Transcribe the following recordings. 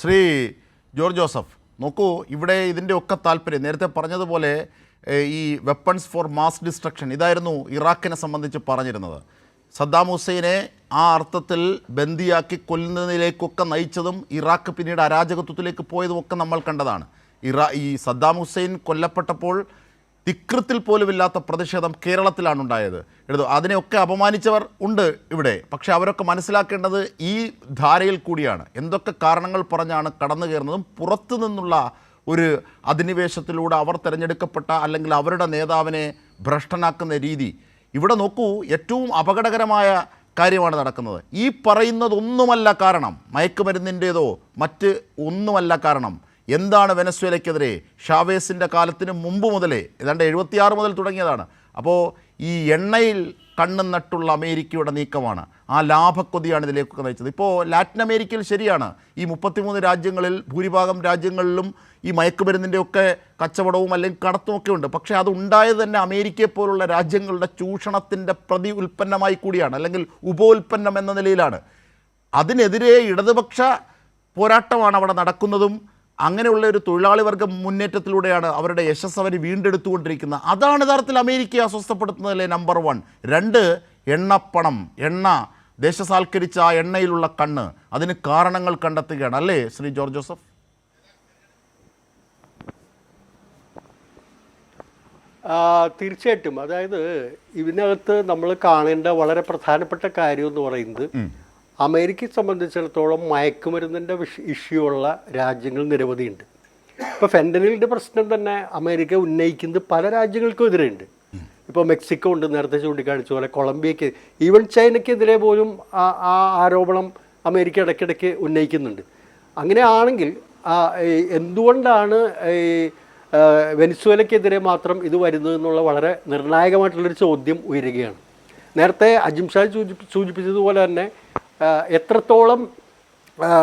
Shri George Joseph നോക്കൂ ഇവിടെ ഇതിന്റെ ഒക്കെ താല്പര്യം. നേരത്തെ പറഞ്ഞതുപോലെ ഈ വെപ്പൺസ് ഫോർ മാസ് ഡിസ്ട്രക്ഷൻ ഇതായിരുന്നു ഇറാഖിനെ സംബന്ധിച്ച് പറഞ്ഞിരുന്നത്. സദ്ദാം ഹുസൈനെ ആ അർത്ഥത്തിൽ ബന്ദിയാക്കി കൊല്ലുന്നതിലേക്കൊക്കെ നയിച്ചതും ഇറാഖ് പിന്നീട് അരാജകത്വത്തിലേക്ക് പോയതും ഒക്കെ നമ്മൾ കണ്ടതാണ്. ഇറാ ഈ സദ്ദാം ഹുസൈൻ കൊല്ലപ്പെട്ടപ്പോൾ തിക്രത്തിൽ പോലുമില്ലാത്ത പ്രതിഷേധം കേരളത്തിലാണ് ഉണ്ടായത് എടുത്തു അതിനെയൊക്കെ അപമാനിച്ചവർ ഉണ്ട് ഇവിടെ. പക്ഷെ അവരൊക്കെ മനസ്സിലാക്കേണ്ടത് ഈ ധാരയിൽ കൂടിയാണ്. എന്തൊക്കെ കാരണങ്ങൾ പറഞ്ഞാണ് കടന്നു കയറുന്നതും പുറത്തു നിന്നുള്ള ഒരു അധിനിവേശത്തിലൂടെ അവർ തിരഞ്ഞെടുക്കപ്പെട്ട അല്ലെങ്കിൽ അവരുടെ നേതാവിനെ ഭ്രഷ്ടനാക്കുന്ന രീതി. ഇവിടെ നോക്കൂ ഏറ്റവും അപകടകരമായ കാര്യമാണ് നടക്കുന്നത്. ഈ പറയുന്നതൊന്നുമല്ല കാരണം. മയക്കുമരുന്നിന്റേതോ മറ്റ് ഒന്നുമല്ല കാരണം. എന്താണ് വെനസ്വേലയ്ക്കെതിരെ? ഷാവേസിന്റെ കാലത്തിന് മുമ്പ് മുതലേ ഏതാണ്ട് എഴുപത്തിയാറ് മുതൽ തുടങ്ങിയതാണ്. അപ്പോൾ ഈ എണ്ണയിൽ കണ്ണും നട്ടുള്ള അമേരിക്കയുടെ നീക്കമാണ്. ആ ലാഭക്കൊതിയാണ് ഇതിലേക്കൊക്കെ നയിച്ചത്. ഇപ്പോൾ ലാറ്റിൻ അമേരിക്കയിൽ ശരിയാണ്. ഈ മുപ്പത്തിമൂന്ന് രാജ്യങ്ങളിൽ ഭൂരിഭാഗം രാജ്യങ്ങളിലും ഈ മയക്കുമരുന്നിന്റെയൊക്കെ കച്ചവടവും അല്ലെങ്കിൽ കടത്തുമൊക്കെ ഉണ്ട്. പക്ഷേ അത് ഉണ്ടായത് തന്നെ അമേരിക്കയെ പോലുള്ള രാജ്യങ്ങളുടെ ചൂഷണത്തിന്റെ പ്രതി ഉൽപ്പന്നമായി കൂടിയാണ് അല്ലെങ്കിൽ ഉപോൽപ്പന്നം എന്ന നിലയിലാണ്. അതിനെതിരെ ഇടതുപക്ഷ പോരാട്ടമാണ് അവിടെ നടക്കുന്നതും അങ്ങനെയുള്ള ഒരു തൊഴിലാളി വർഗ മുന്നേറ്റത്തിലൂടെയാണ് അവരുടെ യശസ് അവർ വീണ്ടെടുത്തുകൊണ്ടിരിക്കുന്നത്. അതാണ് യഥാർത്ഥത്തിൽ അമേരിക്കയെ അസ്വസ്ഥപ്പെടുത്തുന്നതിലെ നമ്പർ വൺ രണ്ട് എണ്ണപ്പണം എണ്ണ ദേശസാൽക്കരിച്ച ആ എണ്ണയിലുള്ള കണ്ണ്. അതിന് കാരണങ്ങൾ കണ്ടെത്തുകയാണ്. അല്ലേ ശ്രീ ജോർജ് ജോസഫ്? തീർച്ചയായിട്ടും. അതായത് ഇതിനകത്ത് നമ്മൾ കാണേണ്ട വളരെ പ്രധാനപ്പെട്ട കാര്യം എന്ന് പറയുന്നത് അമേരിക്കയെ സംബന്ധിച്ചിടത്തോളം മയക്കുമരുന്നിന്റെ ഇഷ്യൂ ഉള്ള രാജ്യങ്ങൾ നിരവധിയുണ്ട്. ഇപ്പോൾ ഫെൻഡനിലിന്റെ പ്രശ്നം തന്നെ അമേരിക്ക ഉന്നയിക്കുന്നത് പല രാജ്യങ്ങൾക്കും എതിരെയുണ്ട്. ഇപ്പോൾ മെക്സിക്കോ ഉണ്ട് നേരത്തെ ചൂണ്ടിക്കാണിച്ച പോലെ കൊളംബിയയ്ക്ക് ഈവൻ ചൈനയ്ക്കെതിരെ പോലും ആ ആരോപണം അമേരിക്ക ഇടയ്ക്കിടയ്ക്ക് ഉന്നയിക്കുന്നുണ്ട്. അങ്ങനെയാണെങ്കിൽ എന്തുകൊണ്ടാണ് ഈ വെനിസ്വേലയ്ക്കെതിരെ മാത്രം ഇത് വരുന്നത് എന്നുള്ള വളരെ നിർണായകമായിട്ടുള്ളൊരു ചോദ്യം ഉയരുകയാണ്. നേരത്തെ അജിം ഷാ സൂചി സൂചിപ്പിച്ചതുപോലെ തന്നെ എത്രത്തോളം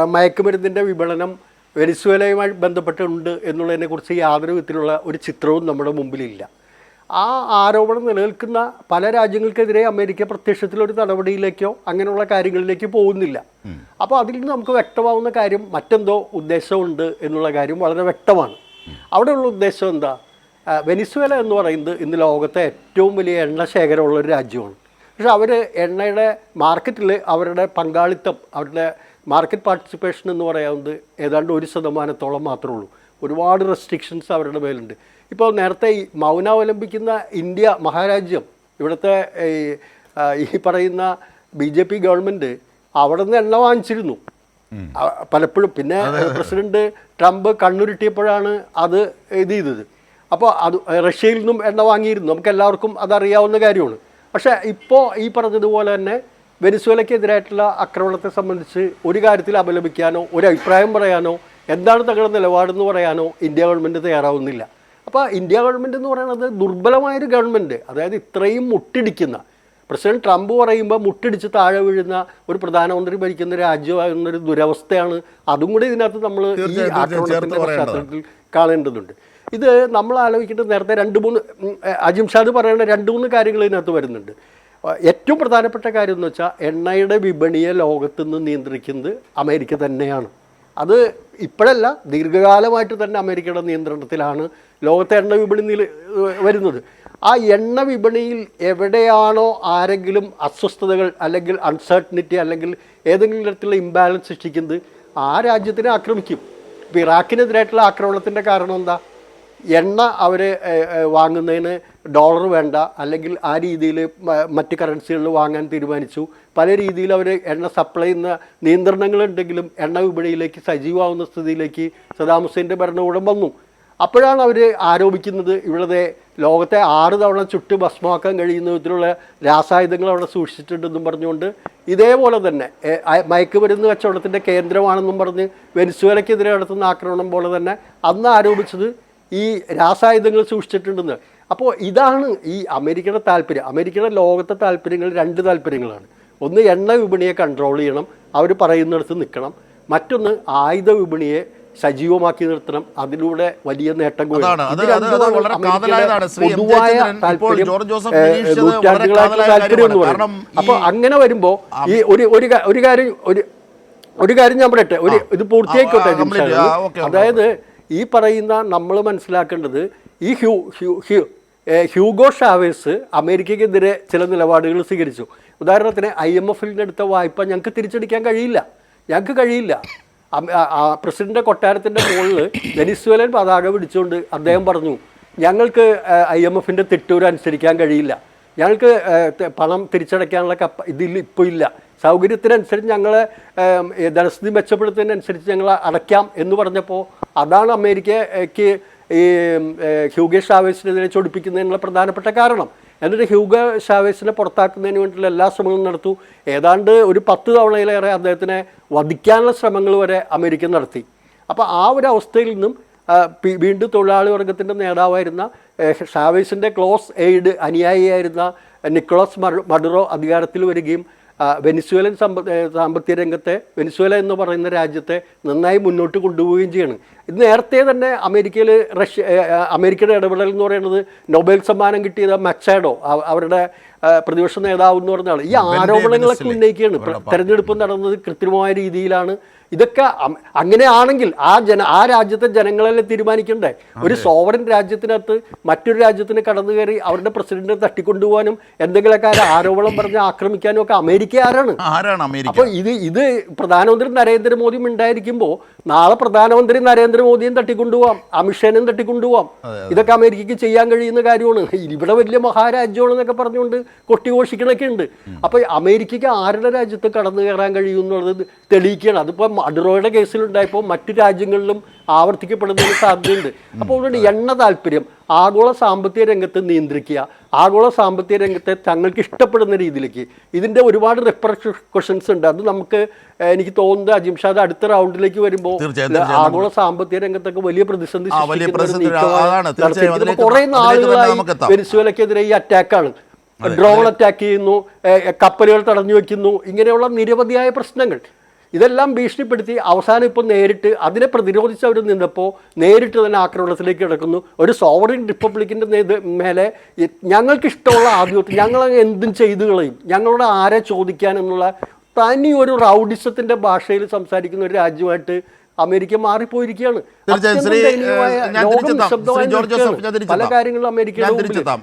മയക്കുമരുന്നിന്റെ വിപണനം വെനിസ്വേലയുമായി ബന്ധപ്പെട്ടുണ്ട് എന്നുള്ളതിനെക്കുറിച്ച് യാതൊരു വിധത്തിലുള്ള ഒരു ചിത്രവും നമ്മുടെ മുമ്പിലില്ല. ആ ആരോപണം നിലനിൽക്കുന്ന പല രാജ്യങ്ങൾക്കെതിരെ അമേരിക്ക പ്രത്യക്ഷത്തിലൊരു നടപടിയിലേക്കോ അങ്ങനെയുള്ള കാര്യങ്ങളിലേക്ക് പോകുന്നില്ല. അപ്പോൾ അതിൽ നിന്ന് നമുക്ക് വ്യക്തമാവുന്ന കാര്യം മറ്റെന്തോ ഉദ്ദേശമുണ്ട് എന്നുള്ള കാര്യം വളരെ വ്യക്തമാണ്. അവിടെയുള്ള ഉദ്ദേശം എന്താ? വെനിസ്വേല എന്ന് പറയുന്നത് ഇന്ന് ലോകത്തെ ഏറ്റവും വലിയ എണ്ണ ശേഖരമുള്ള ഒരു രാജ്യമാണ്. പക്ഷെ അവർ എണ്ണയുടെ മാർക്കറ്റിൽ അവരുടെ പങ്കാളിത്തം അവരുടെ മാർക്കറ്റ് പാർട്ടിസിപ്പേഷൻ എന്ന് പറയാവുന്നത് ഏതാണ്ട് ഒരു ശതമാനത്തോളം മാത്രമേ ഉള്ളൂ. ഒരുപാട് റെസ്ട്രിക്ഷൻസ് അവരുടെ മേലുണ്ട്. ഇപ്പോൾ നേരത്തെ ഈ മൗനാവലംബിക്കുന്ന ഇന്ത്യ മഹാരാജ്യം ഇവിടുത്തെ ഈ, പറയുന്ന ബി ജെ പി ഗവൺമെന്റ് അവിടെ നിന്ന് എണ്ണ വാങ്ങിച്ചിരുന്നു. പലപ്പോഴും. പിന്നെ പ്രസിഡന്റ് ട്രംപ് കണ്ണുരുട്ടിയപ്പോഴാണ് അത് ഇത് ചെയ്തത്. അപ്പോൾ അത് റഷ്യയിൽ നിന്നും എണ്ണ വാങ്ങിയിരുന്നു. നമുക്ക് എല്ലാവർക്കും അതറിയാവുന്ന കാര്യമാണ്. പക്ഷേ ഇപ്പോൾ ഈ പറഞ്ഞതുപോലെ തന്നെ വെനിസ്വേലയ്ക്കെതിരായിട്ടുള്ള ആക്രമണത്തെ സംബന്ധിച്ച് ഒരു കാര്യത്തിൽ അപലപിക്കാനോ ഒരു അഭിപ്രായം പറയാനോ എന്താണ് തങ്ങളുടെ നിലപാടെന്ന് പറയാനോ ഇന്ത്യ ഗവൺമെന്റ് തയ്യാറാവുന്നില്ല. അപ്പോൾ ഇന്ത്യ ഗവൺമെന്റ് എന്ന് പറയുന്നത് ദുർബലമായൊരു ഗവൺമെന്റ് അതായത് ഇത്രയും മുട്ടിടിക്കുന്ന പ്രസിഡന്റ് ട്രംപ് പറയുമ്പോൾ മുട്ടിടിച്ച് താഴെ വീഴുന്ന ഒരു പ്രധാനമന്ത്രി ഭരിക്കുന്ന രാജ്യമാകുന്ന ഒരു ദുരവസ്ഥയാണ്. അതും കൂടി ഇതിനകത്ത് നമ്മൾ ഈ ആക്രമണത്തിന്റെ. പശ്ചാത്തലത്തിൽ കാണേണ്ടതുണ്ട്. ഇത് നമ്മൾ ആലോചിക്കേണ്ടത് നേരത്തെ രണ്ട് മൂന്ന് ഉം, ഏ, അജിം ഷാദ് പറയുന്ന രണ്ട് മൂന്ന് കാര്യങ്ങൾ ഇതിനകത്ത് വരുന്നുണ്ട്. ഏറ്റവും പ്രധാനപ്പെട്ട കാര്യം എന്ന് വെച്ചാൽ എണ്ണയുടെ വിപണിയെ ലോകത്ത് നിന്ന് നിയന്ത്രിക്കുന്നത് അമേരിക്ക തന്നെയാണ്. അത് ഇപ്പോഴല്ല ദീർഘകാലമായിട്ട് തന്നെ അമേരിക്കയുടെ നിയന്ത്രണത്തിലാണ് ലോകത്തെ എണ്ണ വിപണി വരുന്നത്. ആ എണ്ണ വിപണിയിൽ എവിടെയാണോ ആരെങ്കിലും അസ്വസ്ഥതകൾ അല്ലെങ്കിൽ അൺസർട്ടനിറ്റി അല്ലെങ്കിൽ ഏതെങ്കിലും തരത്തിലുള്ള ഇംബാലൻസ് സൃഷ്ടിക്കുന്നത് ആ രാജ്യത്തിനെ ആക്രമിക്കും. ഇപ്പോൾ ഇറാഖിനെതിരായിട്ടുള്ള ആക്രമണത്തിന്റെ കാരണം എന്താ? എണ്ണ അവർ വാങ്ങുന്നതിന് ഡോളർ വേണ്ട അല്ലെങ്കിൽ ആ രീതിയിൽ മറ്റ് കറൻസികളിൽ വാങ്ങാൻ തീരുമാനിച്ചു. പല രീതിയിൽ അവർ എണ്ണ സപ്ലൈ ചെയ്യുന്ന നിയന്ത്രണങ്ങളുണ്ടെങ്കിലും എണ്ണ വിപണിയിലേക്ക് സജീവമാവുന്ന സ്ഥിതിയിലേക്ക് സദാം ഹുസൈന്റെ ഭരണകൂടം വന്നു. അപ്പോഴാണ് അവർ ആരോപിക്കുന്നത് ഇവിടുത്തെ ലോകത്തെ ആറ് തവണ ചുട്ട് ഭസ്മമാക്കാൻ കഴിയുന്ന വിധത്തിലുള്ള രാസായുധങ്ങൾ അവിടെ സൂക്ഷിച്ചിട്ടുണ്ടെന്നും പറഞ്ഞുകൊണ്ട് ഇതേപോലെ തന്നെ മയക്കുമരുന്ന് കച്ചവടത്തിന്റെ കേന്ദ്രമാണെന്നും പറഞ്ഞ് വെനിസ്വേലയ്ക്കെതിരെ നടത്തുന്ന ആക്രമണം പോലെ തന്നെ അന്ന് ആരോപിച്ചത് ഈ രാസായുധങ്ങൾ സൂക്ഷിച്ചിട്ടുണ്ടെന്ന്. അപ്പോൾ ഇതാണ് ഈ അമേരിക്കയുടെ താല്പര്യം. അമേരിക്കയുടെ ലോകത്തെ താല്പര്യങ്ങൾ രണ്ട് താല്പര്യങ്ങളാണ്. ഒന്ന് എണ്ണ വിപണിയെ കൺട്രോൾ ചെയ്യണം. അവർ പറയുന്നിടത്ത് നിൽക്കണം. മറ്റൊന്ന് ആയുധ വിപണിയെ സജീവമാക്കി നിർത്തണം. അതിലൂടെ വലിയ നേട്ടം. പൊതുവായ നൂറ്റാണ്ടുകളായിട്ടുള്ള താല്പര്യം എന്ന്. പറയും. ഈ- അപ്പോൾ അങ്ങനെ വരുമ്പോൾ ഈ ഒരു ഒരു കാര്യം ഒരു ഒരു കാര്യം ഞാൻ പറയട്ടെ. ഒരു ഇത് പൂർത്തിയായിക്കോട്ടെ okay. അതായത് ഈ പറയുന്ന നമ്മൾ മനസ്സിലാക്കേണ്ടത് ഈ ഹ്യൂ ഹ്യൂ ഹ്യൂ ഹ്യൂഗോ ഷാവേഴ്സ് അമേരിക്കയ്ക്കെതിരെ ചില നിലപാടുകൾ സ്വീകരിച്ചു. ഉദാഹരണത്തിന് ഐ എം എഫിൽ എടുത്ത വായ്പ ഞങ്ങൾക്ക് തിരിച്ചടിക്കാൻ കഴിയില്ല. ഞങ്ങൾക്ക് കഴിയില്ല. പ്രസിഡന്റെ കൊട്ടാരത്തിന്റെ മുകളിൽ വെനിസ്വേലൻ പതാക പിടിച്ചുകൊണ്ട് അദ്ദേഹം പറഞ്ഞു ഞങ്ങൾക്ക് ഐ എം എഫിന്റെ തിട്ടൂരനുസരിക്കാൻ കഴിയില്ല. ഞങ്ങൾക്ക് പണം തിരിച്ചടയ്ക്കാനുള്ള കപ്പ ഇതിൽ ഇപ്പോൾ ഇല്ല. സൗകര്യത്തിനനുസരിച്ച് ഞങ്ങൾ ധനസ്ഥിതി മെച്ചപ്പെടുത്തുന്നതിനനുസരിച്ച് ഞങ്ങൾ അടയ്ക്കാം എന്ന് പറഞ്ഞപ്പോൾ അതാണ് അമേരിക്കയ്ക്ക് ഈ ഹ്യൂഗ ഷാവേസിനെതിരെ ചൊടിപ്പിക്കുന്നതിനുള്ള പ്രധാനപ്പെട്ട കാരണം. എന്നിട്ട് ഹ്യൂഗ ഷാവേസിനെ പുറത്താക്കുന്നതിന് വേണ്ടിയുള്ള എല്ലാ ശ്രമങ്ങളും നടത്തു. ഏതാണ്ട് ഒരു പത്ത് തവണയിലേറെ അദ്ദേഹത്തിനെ വധിക്കാനുള്ള ശ്രമങ്ങൾ വരെ അമേരിക്ക നടത്തി. അപ്പോൾ ആ ഒരു അവസ്ഥയിൽ നിന്നും വീണ്ടും തൊഴിലാളി വർഗത്തിന്റെ നേതാവായിരുന്ന ഷാവേസിന്റെ ക്ലോസ് എയ്ഡ് അനുയായിയായിരുന്ന നിക്കോളസ് മഡു- മഡുറോ അധികാരത്തിൽ വരികയും വെനിസുവേലൻ സമ്പ സാമ്പത്തിക രംഗത്തെ വെനിസ്വേല എന്ന് പറയുന്ന രാജ്യത്തെ നന്നായി മുന്നോട്ട് കൊണ്ടുപോവുകയും ചെയ്യണം. ഇത് നേരത്തെ തന്നെ അമേരിക്കയിൽ റഷ്യ അമേരിക്കയുടെ ഇടപെടൽ എന്ന് പറയുന്നത് നൊബേൽ സമ്മാനം കിട്ടിയത് മച്ചാഡോ അവരുടെ പ്രതിപക്ഷ നേതാവ് എന്ന് പറഞ്ഞാണ് ഈ ആരോപണങ്ങളൊക്കെ ഉന്നയിക്കുകയാണ്. തെരഞ്ഞെടുപ്പ് നടന്നത് കൃത്രിമമായ രീതിയിലാണ്. ഇതൊക്കെ അങ്ങനെയാണെങ്കിൽ ആ ജന ആ രാജ്യത്തെ ജനങ്ങളെല്ലാം തീരുമാനിക്കണ്ടേ? ഒരു സോവറൻ രാജ്യത്തിനകത്ത് മറ്റൊരു രാജ്യത്തിന് കടന്നു കയറി അവരുടെ പ്രസിഡന്റിനെ തട്ടിക്കൊണ്ടുപോകാനും എന്തെങ്കിലുമൊക്കെ ആ ആരോപണം പറഞ്ഞ് ആക്രമിക്കാനും ഒക്കെ അമേരിക്ക ആരാണ്? അപ്പോൾ ഇത് ഇത് പ്രധാനമന്ത്രി നരേന്ദ്രമോദിയും ഉണ്ടായിരിക്കുമ്പോൾ നാളെ പ്രധാനമന്ത്രി നരേന്ദ്രമോദിയും തട്ടിക്കൊണ്ടുപോകാം അമിത്ഷേനും തട്ടിക്കൊണ്ടുപോകാം ഇതൊക്കെ അമേരിക്കയ്ക്ക് ചെയ്യാൻ കഴിയുന്ന കാര്യമാണ്. ഇവിടെ വലിയ മഹാരാജ്യമാണെന്നൊക്കെ പറഞ്ഞുകൊണ്ട് കൊട്ടിഘോഷിക്കണൊക്കെ ഉണ്ട് അപ്പോൾ അമേരിക്കയ്ക്ക് ആരുടെ രാജ്യത്ത് കടന്നു കയറാൻ കഴിയും എന്നുള്ളത് തെളിയിക്കുകയാണ്. അതിപ്പോൾ മഡുറോയുടെ കേസിലുണ്ടായപ്പോൾ മറ്റു രാജ്യങ്ങളിലും ആവർത്തിക്കപ്പെടുന്നതിന് സാധ്യതയുണ്ട്. അപ്പോൾ അതുകൊണ്ട് എണ്ണ താല്പര്യം ആഗോള സാമ്പത്തിക രംഗത്ത് നിയന്ത്രിക്കുക ആഗോള സാമ്പത്തിക രംഗത്തെ തങ്ങൾക്ക് ഇഷ്ടപ്പെടുന്ന രീതിയിലേക്ക്. ഇതിന്റെ ഒരുപാട് റിപ്രഷൻസ് ഉണ്ട്. അത് നമുക്ക് എനിക്ക് തോന്നുന്നത് അജിം ഷാദ് അടുത്ത റൗണ്ടിലേക്ക് വരുമ്പോൾ. ആഗോള സാമ്പത്തിക രംഗത്തൊക്കെ വലിയ പ്രതിസന്ധി കുറേ നാളുകളായി. വെനിസ്വേലക്കെതിരെ ഈ അറ്റാക്കാണ് ഡ്രോൺ അറ്റാക്ക് ചെയ്യുന്നു കപ്പലുകൾ തടഞ്ഞു വെക്കുന്നു ഇങ്ങനെയുള്ള നിരവധിയായ പ്രശ്നങ്ങൾ. ഇതെല്ലാം ഭീഷണിപ്പെടുത്തി അവസാനം ഇപ്പോൾ നേരിട്ട് അതിനെ പ്രതിരോധിച്ച് അവർ നിന്നപ്പോൾ നേരിട്ട് തന്നെ ആക്രമണത്തിലേക്ക് കിടക്കുന്നു. ഒരു സോവറിൻ റിപ്പബ്ലിക്കിന്റെ നേത മേലെ ഞങ്ങൾക്കിഷ്ടമുള്ള ആധിപത്യം ഞങ്ങൾ എന്തും ചെയ്തു കളയും. ഞങ്ങളോട് ആരെ ചോദിക്കാൻ എന്നുള്ള തനി ഒരു റൗഡിസത്തിന്റെ ഭാഷയിൽ സംസാരിക്കുന്ന ഒരു രാജ്യമായിട്ട് അമേരിക്ക മാറിപ്പോയിരിക്കുകയാണ്. പല കാര്യങ്ങളും തിരിച്ചെത്താം.